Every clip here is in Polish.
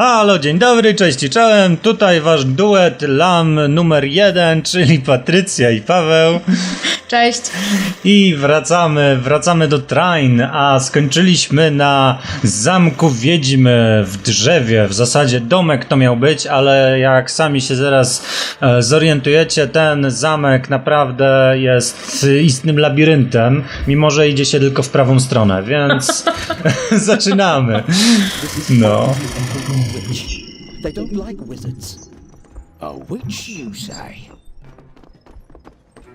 Halo, dzień dobry, cześć i czołem. Tutaj wasz duet lam numer jeden, czyli Patrycja i Paweł. Cześć. I wracamy, wracamy do Train, a skończyliśmy na zamku wiedźmy w drzewie. W zasadzie domek to miał być, ale jak sami się zaraz e, zorientujecie, ten zamek naprawdę jest istnym labiryntem, mimo że idzie się tylko w prawą stronę, więc zaczynamy. No. They don't like wizards. A witch, you say?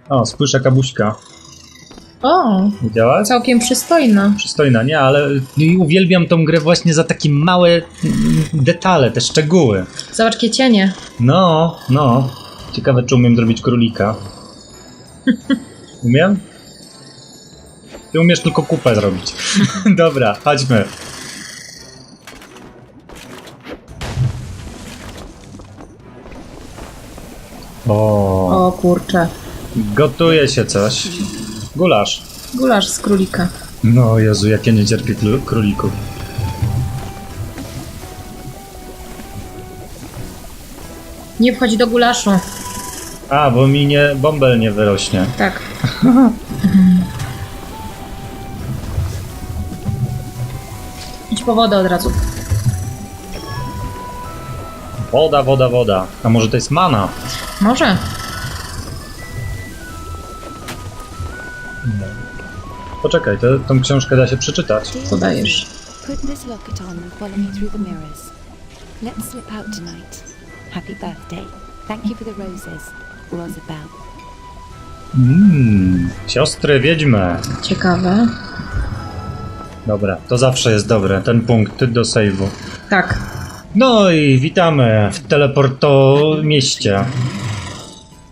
O, spójrz jaka buźka. O, Widziałaś? całkiem przystojna. Przystojna, nie, ale uwielbiam tą grę właśnie za takie małe mm, detale, te szczegóły. Zobacz, jakie cienie. No, no. Ciekawe, czy umiem zrobić królika. Umiem? Ty umiesz tylko kupę zrobić. Dobra, chodźmy. O, O kurczę. gotuje się coś. Gulasz. Gulasz z królika. No Jezu, jak ja nie cierpię klu- królików. Nie wchodź do gulaszu. A, bo mi nie, bąbel nie wyrośnie. Tak. Idź po wodę od razu. Woda, woda, woda. A może to jest mana? Może. Poczekaj, to, tą książkę da się przeczytać. Co dajesz? Put this locket on and follow me through the mirrors. Let's slip out tonight. Happy birthday. Thank you for the roses, Rosabelle. Mmm, siostry wiedźmy. Ciekawe. Dobra, to zawsze jest dobre, ten punkt do save'u. Tak. No i witamy w teleporto mieście.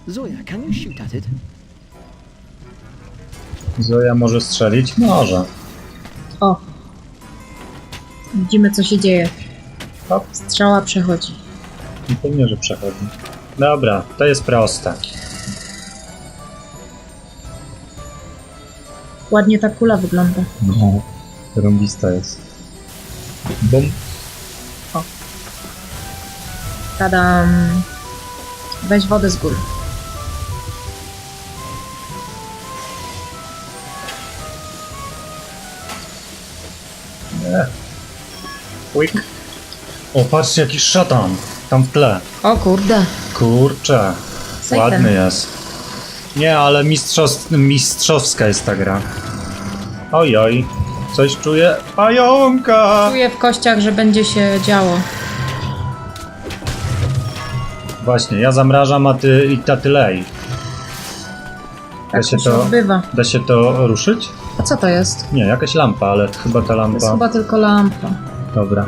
Zoya, can you shoot at it? Zoja może strzelić? Może. O. Widzimy, co się dzieje. Hop, Strzała przechodzi. i pewnie, że przechodzi. Dobra, to jest proste. Ładnie ta kula wygląda. No, rąbista jest. Bum. Tadam. Weź wodę z góry. Quick. O, patrzcie, jaki szatan. Tam w tle. O kurde. Kurczę, ładny jest. Nie, ale mistrzowska jest ta gra. Oj, oj, coś czuję. Pająka! Czuję w kościach, że będzie się działo. Właśnie, ja zamrażam, a ty i ta ty lej. Da Tak się to odbywa. da się to ruszyć? A co to jest? Nie, jakaś lampa, ale chyba ta To jest lampa... chyba tylko lampa. Dobra.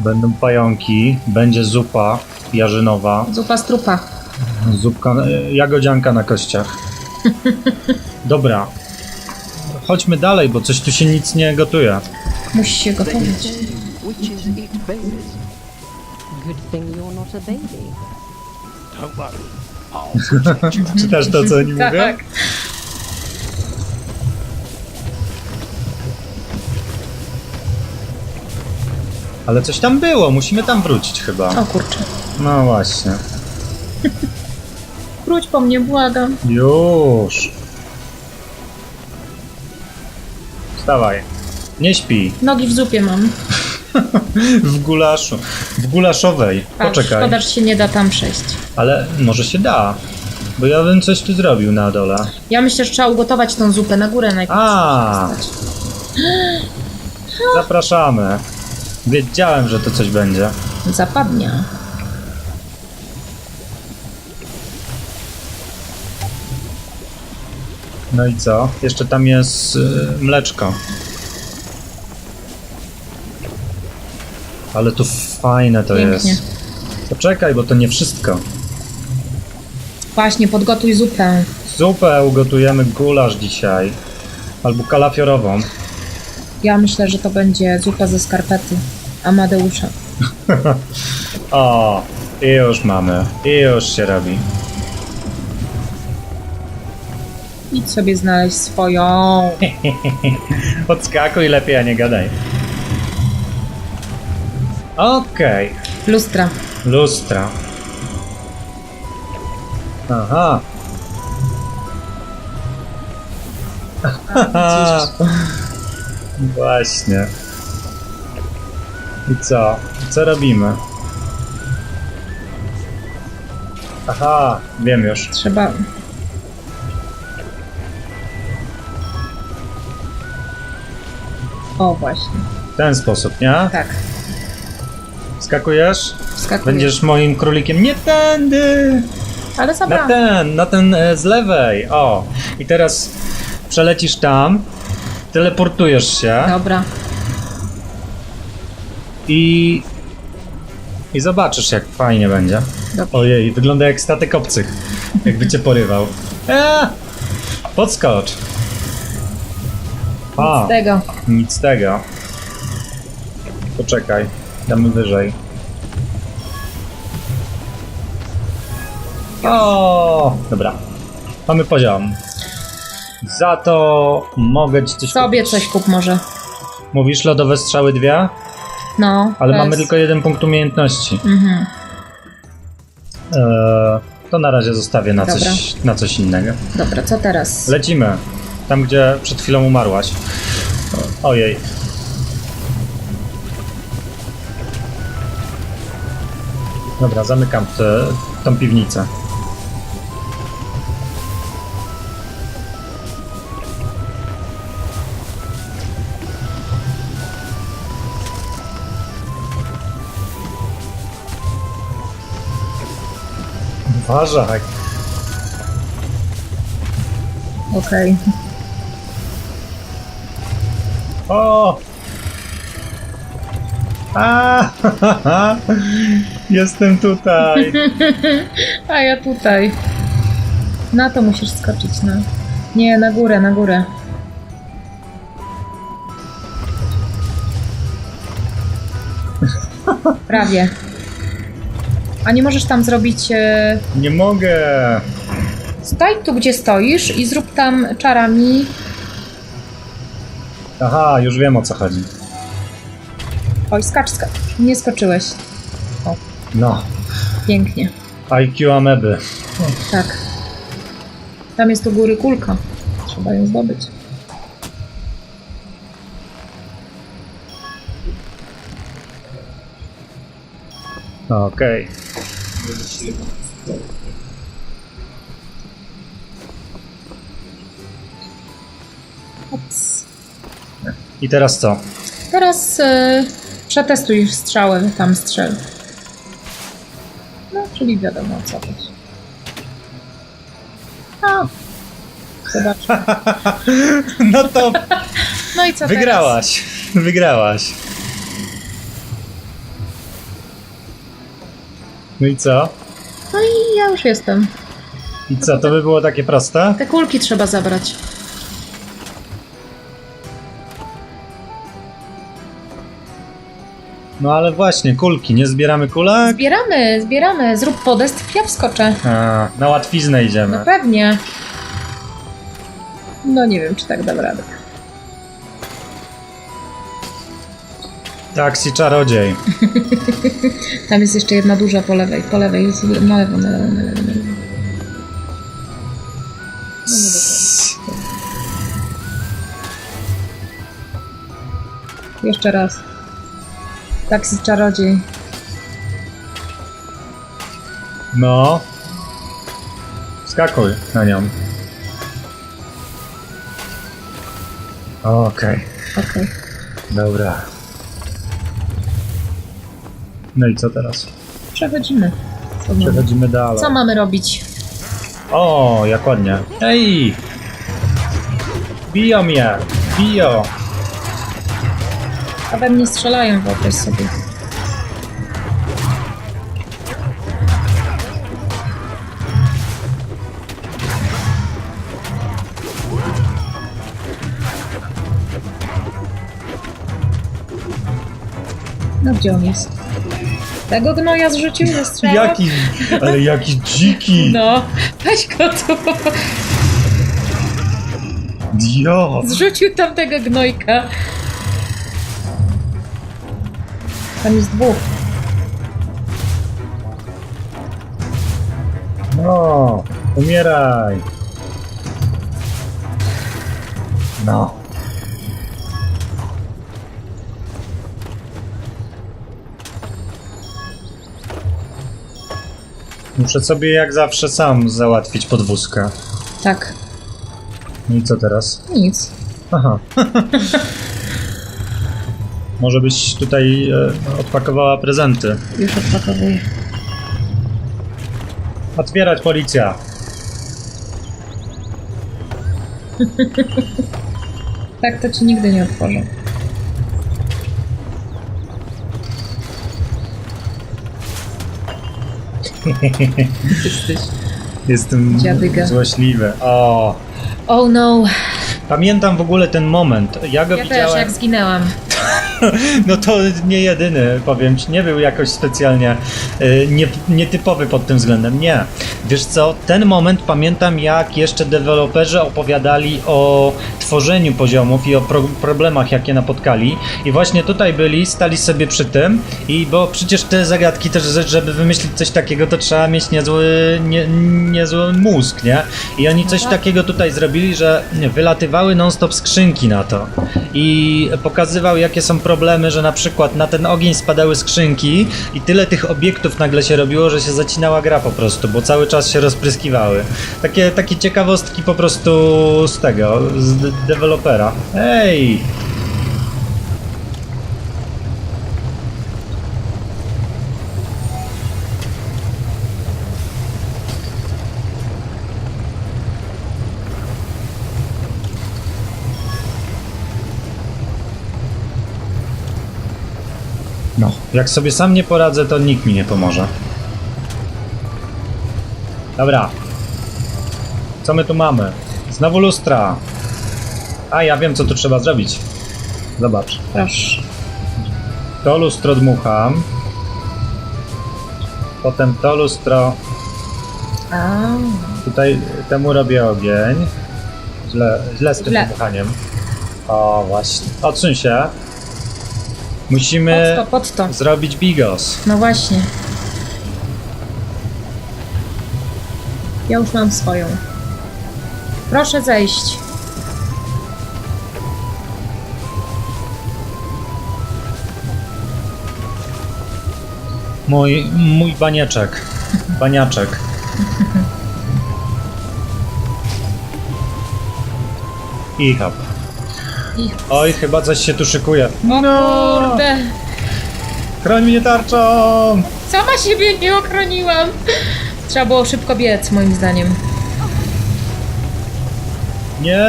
Będą pająki, będzie zupa jarzynowa, Zupa z trupa. zupka, e, jagodzianka na kościach. Dobra. Chodźmy dalej, bo coś tu się nic nie gotuje. Musi się gotować. say witches eat babies. Good thing you're not a baby. Don't worry. I'll protect you. Czytasz to, co oni mówią? Tak. Ale coś tam było, musimy tam wrócić chyba. O kurczę. No właśnie. Wróć po mnie, błagam. Już. Wstawaj. Nie śpi. Nogi w zupie mam. W gulaszu. W gulaszowej. Patrz, Poczekaj. szkoda, że się nie da tam przejść. Ale może się da. Bo ja bym coś tu zrobił na dole. Ja myślę, że trzeba ugotować tą zupę na górę najpierw. A. Zapraszamy. Wiedziałem, że to coś będzie. Zapadnia. No i co? Jeszcze tam jest y, mleczko. Ale tu fajne to Pięknie. jest. Poczekaj, bo to nie wszystko. Właśnie, podgotuj zupę. Zupę ugotujemy gulasz dzisiaj. Albo kalafiorową. Ja myślę, że to będzie zupa ze skarpety Amadeusza. O, i już mamy. I już się robi. Idź sobie znaleźć swoją. Podskakuj lepiej, a nie gadaj. Okej. Lustra. Lustra. Aha. Aha. Właśnie. I co? Co robimy? Aha, wiem już. Trzeba... O, właśnie. W ten sposób, nie? Tak. Skakujesz? Wskakuję. Będziesz moim królikiem. Nie tędy! Ale Na zabrałam. ten, na ten e, z lewej. O. I teraz przelecisz tam, teleportujesz się Dobra. i. I zobaczysz, jak fajnie będzie. Dobrze. Ojej, wygląda jak statek obcych. Jakby cię porywał. Eee! Podskocz. A, Z tego. nic z tego. Poczekaj, damy wyżej. O, dobra. Mamy poziom. Za to mogę ci coś Sobie kupić. coś kup może. Mówisz lodowe strzały dwie? No. Ale mamy tylko jeden punkt umiejętności. Mhm. Eee, to na razie zostawię na Dobra. coś, na coś innego. Dobra, co teraz? Lecimy. Tam, gdzie przed chwilą umarłaś. Ojej. Dobra, zamykam tę, tą piwnicę. Uważaj. Okej. O! A! Jestem tutaj. A ja tutaj. Na to musisz skoczyć, no. Nie, na górę, na górę. Prawie. A nie możesz tam zrobić... E... Nie mogę. Staj tu, gdzie stoisz i zrób tam czarami... Aha, już wiem o co chodzi. Oj, skacz, skacz. Nie skoczyłeś. No, Pięknie. IQ ameby. Tak. Tam jest u góry kulka. Trzeba ją zdobyć. Okej. Ops. I teraz co? Teraz e, przetestuj strzałę, tam strzel. No, czyli wiadomo co chodzi. A. Zobacz. No to No i co wygrałaś. Wygrałaś. No i co? Teraz? No i ja już jestem. I co, to by było takie proste? Te kulki trzeba zabrać. No ale właśnie, kulki. Nie zbieramy kulek? Zbieramy, zbieramy. Zrób podest, ja wskoczę. A, na łatwiznę No idziemy. pewnie. No nie wiem, czy tak dam radę. Taksi czarodziej. Tam jest jeszcze jedna duża po lewej. Po lewej na lewo, na lewo, na lewo. Na lewo. No nie dokładnie. Jeszcze raz. Taksi czarodziej. No. Skakuj na nią. Okej, Okej. dobra. No i co teraz? Przechodzimy. Co mamy? Przechodzimy dalej. Co mamy robić? O, jak ładnie. Ej! Biją mnie! Biją! A we mnie strzelają, wyobraź sobie. No gdzie on jest? Tego gnoja zrzucił ze strzała? Jaki, ale jaki dziki! No, weź go tu. Dio! Zrzucił tamtego gnojka. Tam jest dwóch. No, umieraj. No. Muszę sobie jak zawsze sam załatwić podwózkę. Tak. No i co teraz? Nic. Aha. Może byś tutaj e, odpakowała prezenty. Już odpakowuję. Otwierać policja. Tak to ci nigdy nie otworzę. Jesteś. Jestem Dziadyga. złośliwy. O. Oh no. Pamiętam w ogóle ten moment. Ja go Ja też, widziałem. jak zginęłam. No to nie jedyny, powiem ci, nie był jakoś specjalnie y, nie, nietypowy pod tym względem. Nie. Wiesz co, ten moment pamiętam jak jeszcze deweloperzy opowiadali o tworzeniu poziomów i o pro problemach jakie napotkali i właśnie tutaj byli, stali sobie przy tym i bo przecież te zagadki też, że- żeby wymyślić coś takiego to trzeba mieć niezły, nie, niezły mózg, nie? I oni coś tak. takiego tutaj zrobili, że wylatywały non-stop skrzynki na to i pokazywał jakie są problemy, że na przykład na ten ogień spadały skrzynki i tyle tych obiektów nagle się robiło, że się zacinała gra po prostu, bo cały czas się rozpryskiwały. Takie, takie ciekawostki po prostu z tego, z de- dewelopera. Ej! Jak sobie sam nie poradzę, to nikt mi nie pomoże. Dobra. Co my tu mamy? Znowu lustra. A, ja wiem, co tu trzeba zrobić. Zobacz. Proszę. To lustro dmucham. Potem to lustro. A, Tutaj temu robię ogień. Źle, źle z tym Źle. dmuchaniem. O, właśnie. Odsuń się. Pod Musimy to, pod to. zrobić bigos. No właśnie. Ja już mam swoją. Proszę zejść. Mój, mój banieczek. Baniaczek. I hop. Oj, chyba coś się tu szykuje. O kurde! Chroń mnie tarczą! Sama siebie nie ochroniłam! Trzeba było szybko biec, moim zdaniem. Nie!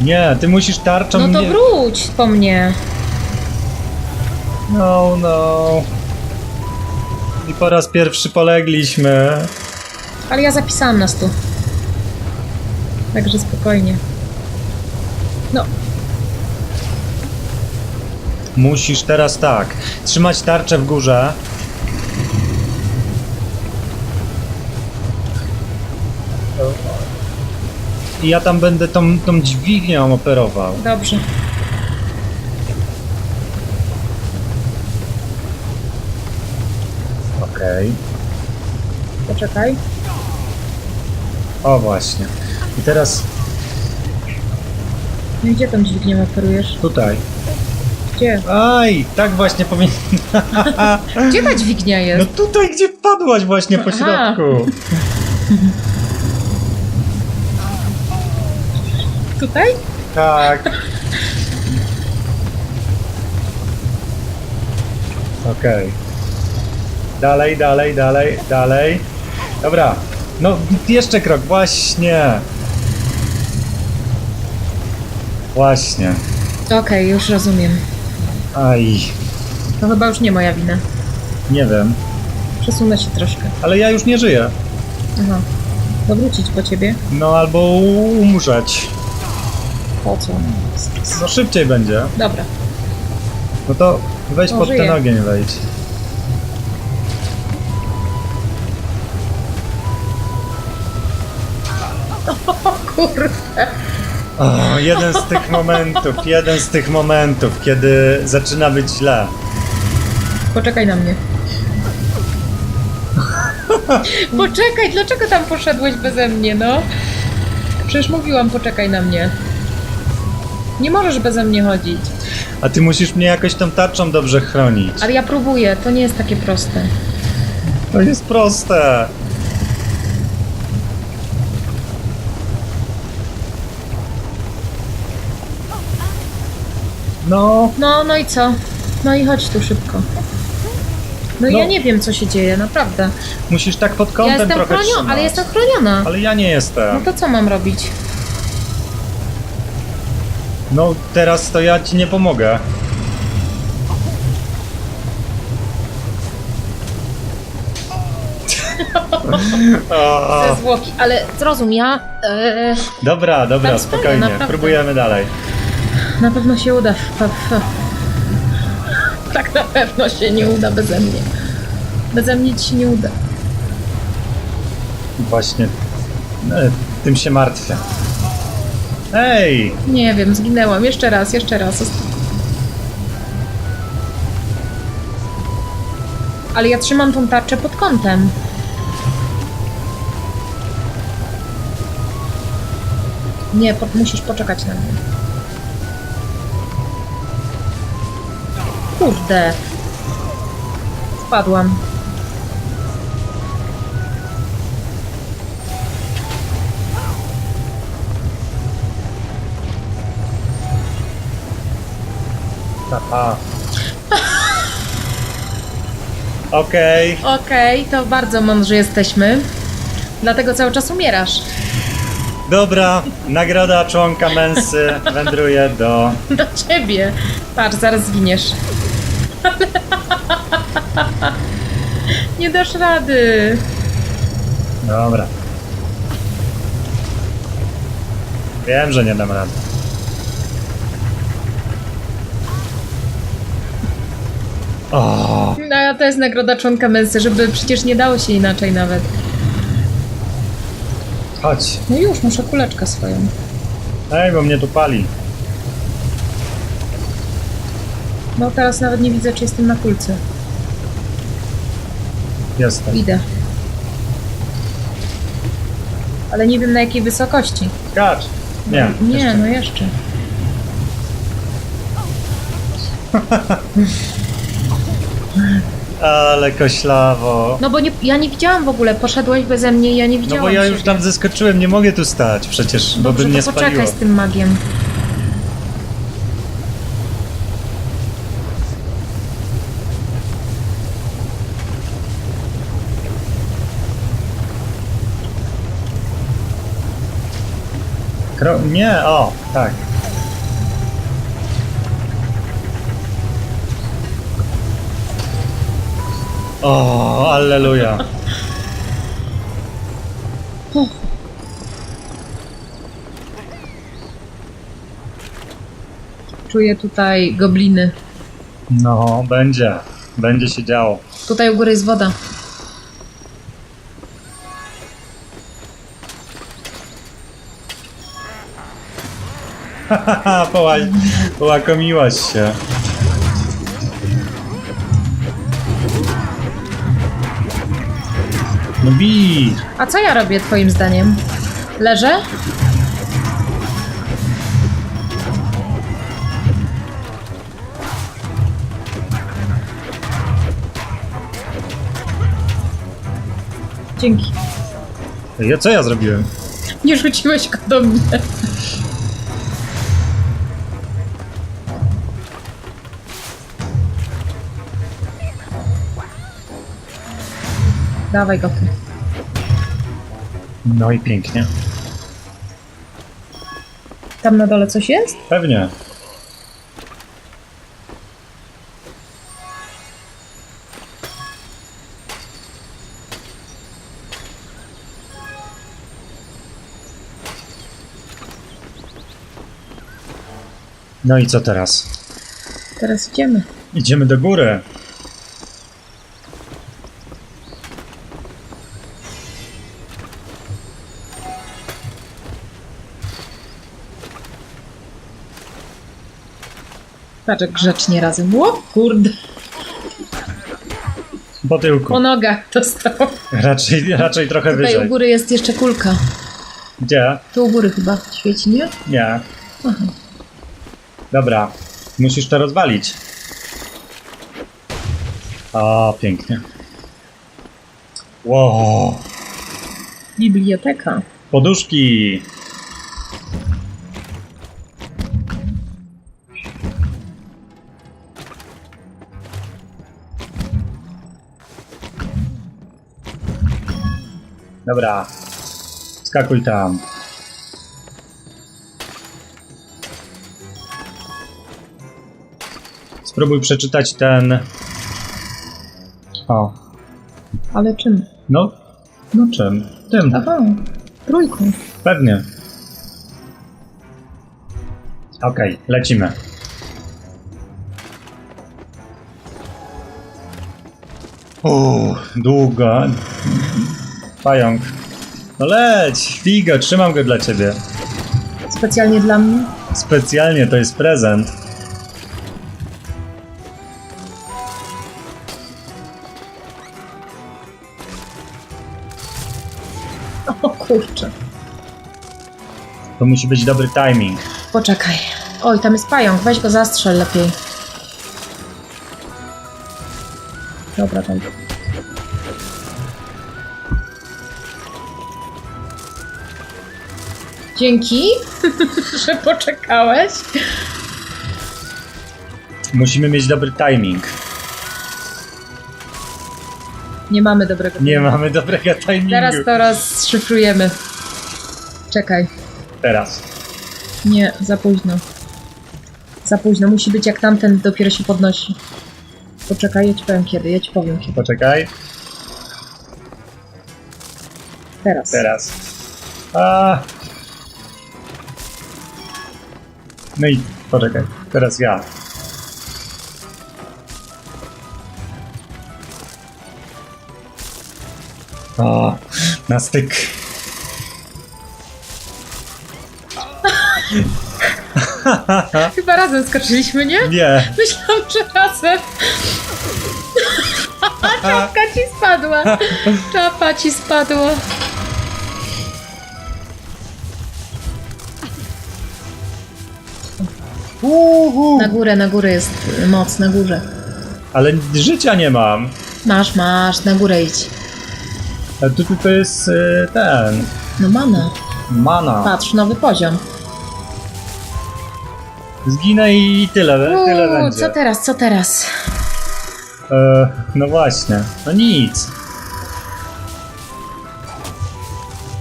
Nie, ty musisz tarczą No to mnie... wróć po mnie. No, no. I po raz pierwszy polegliśmy. Ale ja zapisałam nas tu. Także spokojnie. No, Musisz teraz tak. Trzymać tarczę w górze. I ja tam będę tą, tą dźwignią operował. dobrze. Okej. Poczekaj. O właśnie. I teraz No i gdzie tą dźwignią operujesz? tutaj. Gdzie? Aj, tak właśnie powinien. Gdzie ta dźwignia No jest? tutaj, gdzie padłaś właśnie po Aha. środku. Tutaj? Tak. Okej. Dalej, dalej, dalej, dalej. Dobra. No, jeszcze krok, właśnie. Właśnie. Okej, już rozumiem. Aj, To chyba już nie moja wina. nie wiem. Przesunę się troszkę. Ale ja już nie żyję. Aha. Powrócić po ciebie? No, albo umrzeć. Po co? No, szybciej będzie. Dobra. No to O, pod ten ogień wejdź. Kurde. O, jeden z tych momentów, jeden z tych momentów, kiedy zaczyna być źle. Poczekaj na mnie. Poczekaj, dlaczego tam poszedłeś beze mnie, no? Przecież mówiłam, poczekaj na mnie. Nie możesz beze mnie chodzić. A ty musisz mnie jakoś tą tarczą dobrze chronić. Ale ja próbuję, to nie jest takie proste. To jest proste. No, No, no i co? No i chodź tu szybko. No, No. ja nie wiem, co się dzieje, naprawdę. musisz tak pod Ja kątem jestem trochę chroniona, trzymać. ale jestem chroniona. Ale ja nie No jestem. to co mam robić? No teraz to ja ci nie pomogę. O, Ze zwłoki, ale zrozum, ja e, dobra, dobra, Tam spoko, spokojnie. naprawdę. Próbujemy dalej. Na pewno się uda. F, f. Tak na pewno się nie uda beze mnie. Beze mnie ci się nie uda. Właśnie. e, Tym się martwię. Ej! Nie wiem, zginęłam. Jeszcze raz, jeszcze raz. Ale ja trzymam tą tarczę pod kątem. Nie, po, musisz poczekać na mnie. Kurde. Spadłam. Aha. Okej. Okej, to bardzo mądrzy jesteśmy. Dlatego cały czas umierasz. Dobra, nagroda członka mensy wędruje do... Do ciebie. Patrz, zaraz zginiesz. Nie dasz rady. Dobra. Wiem, że nie dam rady. O, No, a to jest nagroda członka męsy, żeby przecież nie dało się inaczej nawet. chodź. No już, muszę kuleczkę swoją. Ej, bo mnie tu pali. No teraz nawet nie widzę, czy jestem na kulce. Jestem. Idę. Ale nie wiem na jakiej wysokości. Kacz. Nie. Nie, jeszcze. no jeszcze. Ale koślawo. No bo nie, ja nie widziałam w ogóle, poszedłeś beze mnie i ja nie No widziałam bo ja już tam zeskoczyłem, nie mogę tu stać przecież, bo Dobrze, by mnie to poczekaj spaliło. z tym magiem. Kro... Nie, o, tak. O, alleluja. Czuję tutaj gobliny. No, będzie. Będzie się działo. Tutaj u góry jest woda. Haha, poła... połakomiłaś się. No bij! A co ja robię twoim zdaniem? Leżę? Dzięki. Ja, co ja zrobiłem? Nie rzuciłeś go do mnie. Dawaj go. No i pięknie. Tam na dole coś jest? Pewnie. No i co teraz? Teraz idziemy. Idziemy do góry. Patrz, jak grzecznie razem. O, kurde. Po tyłku. Po nogach dostał. Raczej, raczej trochę Tutaj u wyżej. góry jest jeszcze kulka. Gdzie? Tu u góry chyba świeci, nie? Nie. Aha. Dobra. Musisz to rozwalić. O, pięknie. Wow. Biblioteka. Poduszki. Dobra. Skakuj tam. Spróbuj przeczytać ten. O, Ale czym? no. No czym? Tym. Aha, trójką. Pewnie. Okej, lecimy. Uuu, długo. Pająk. No leć, Figo, trzymam go dla ciebie. Specjalnie dla mnie. Specjalnie, to jest prezent. O kurczę. To musi być dobry timing. Poczekaj. Oj, tam jest pająk. Weź go zastrzel lepiej. Dobra, tam. Dzięki, że poczekałeś. Musimy mieć dobry timing. Nie mamy dobrego. Nie mamy dobrego timingu. Zaraz to rozszyfrujemy. Czekaj. Teraz. Nie, za późno. Za późno. Musi być jak tamten dopiero się podnosi. Poczekaj, ja ci powiem kiedy. Ja ci powiem kiedy. Poczekaj. Teraz. Teraz. A. No i poczekaj. Teraz ja. O, na styk. Chyba razem skoczyliśmy, nie? Nie. Myślałam, że razem. Czapka ci spadła. Czapa ci spadła. Uhu. Na górę, na górę jest moc, na górze. Ale życia nie mam. Masz, masz, na górę idź. A tu, tu to jest y, ten. No mana. Mana. Patrz, nowy poziom. Zginę i tyle, tyle Uuu, będzie. co teraz, co teraz? E, no właśnie, no nic.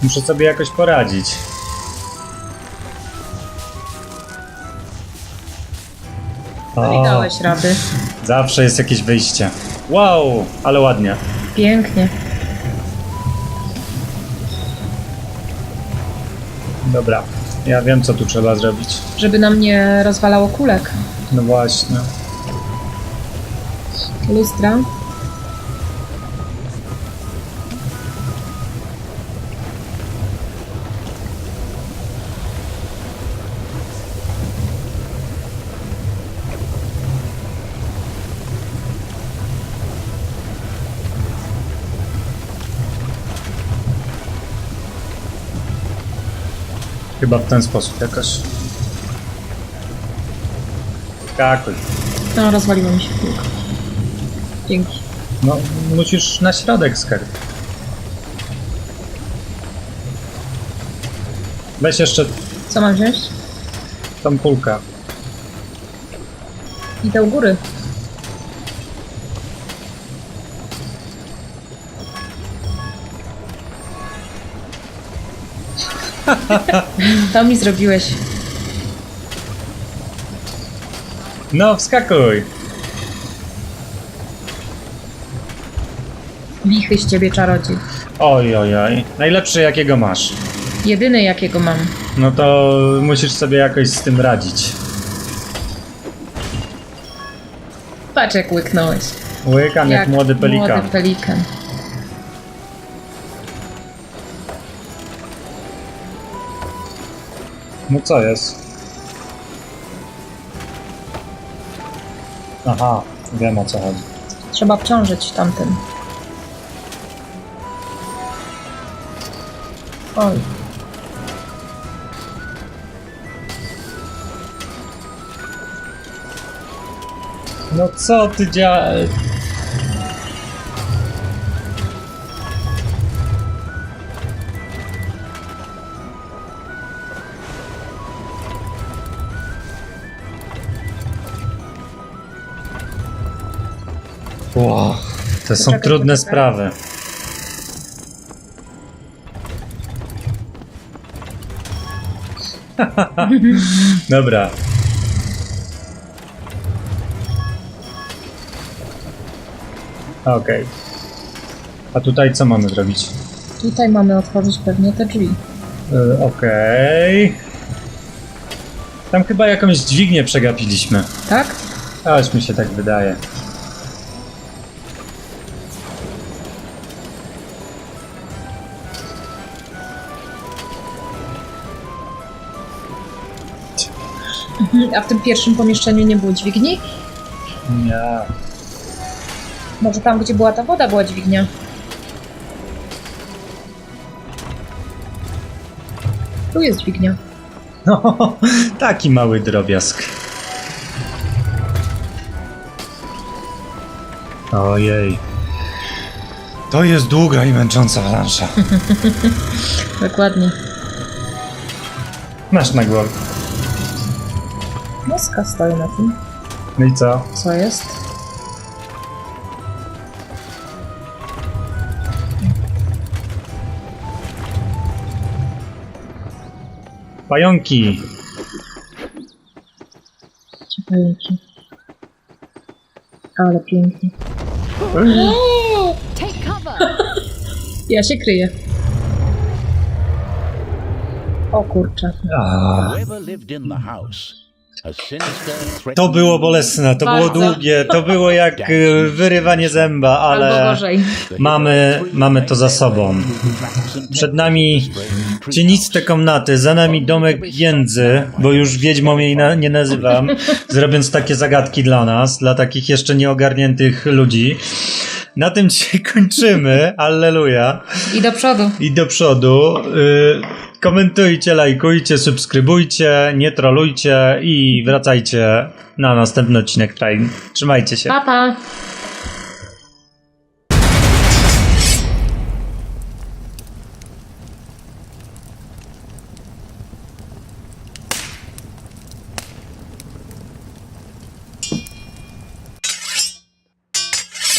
Muszę sobie jakoś poradzić. No i dałeś rady. zawsze jest jakieś wyjście. Wow, ale ładnie. Pięknie. Dobra, ja wiem co tu trzeba zrobić. Żeby nam nie rozwalało kulek. No właśnie. Lustra. Chyba w ten sposób jakoś. Skakuj. No, rozwaliło mi się kulka. Dzięki. No, musisz na środek skakać. Weź jeszcze Co mam wziąć? tą kulkę. Idę u góry. to mi zrobiłeś. No, wskakuj! Lichy z ciebie czarodziej. Oj, oj, oj. Najlepszy jakiego masz. Jedyny jakiego mam. No to musisz sobie jakoś z tym radzić. Patrz jak łyknąłeś. Łykam jak, młody pelikan. Młody pelikan. No co jest? Aha, wiem o co chodzi. Trzeba obciążyć tamtym. Oj. No co ty dzia... Wow, to są Poczekaj, trudne poczekaj. sprawy. Dobra. Okej. A tutaj co mamy zrobić? Tutaj mamy otworzyć pewnie te drzwi. Y, Okej. Tam chyba jakąś dźwignię przegapiliśmy. Tak? Aż mi się tak wydaje. A w tym pierwszym pomieszczeniu nie było dźwigni? Nie. Może tam, gdzie była ta woda, była dźwignia. Tu jest dźwignia. No, taki mały drobiazg. Ojej. To jest długa i męcząca plansza. Dokładnie. Masz na głowie. Moska stoi na tym. No i co? Co jest? Pająki. Ciepłynki. Ale pięknie. Take cover! Ja się kryję. O kurczę. Ah, Whoever lived in the house, a sinister threat. To było bolesne, to było Bardzo. długie, to było jak y, wyrywanie zęba, ale mamy, mamy to za sobą. Przed nami cieniste komnaty, za nami domek Jędzy, bo już wiedźmą jej na, nie nazywam, zrobiąc takie zagadki dla nas, dla takich jeszcze nieogarniętych ludzi. Na tym dzisiaj kończymy, alleluja. I do przodu. I do przodu. Y, komentujcie, lajkujcie, subskrybujcie, nie trolujcie i wracajcie na następny odcinek Train. Trzymajcie się. Pa, pa.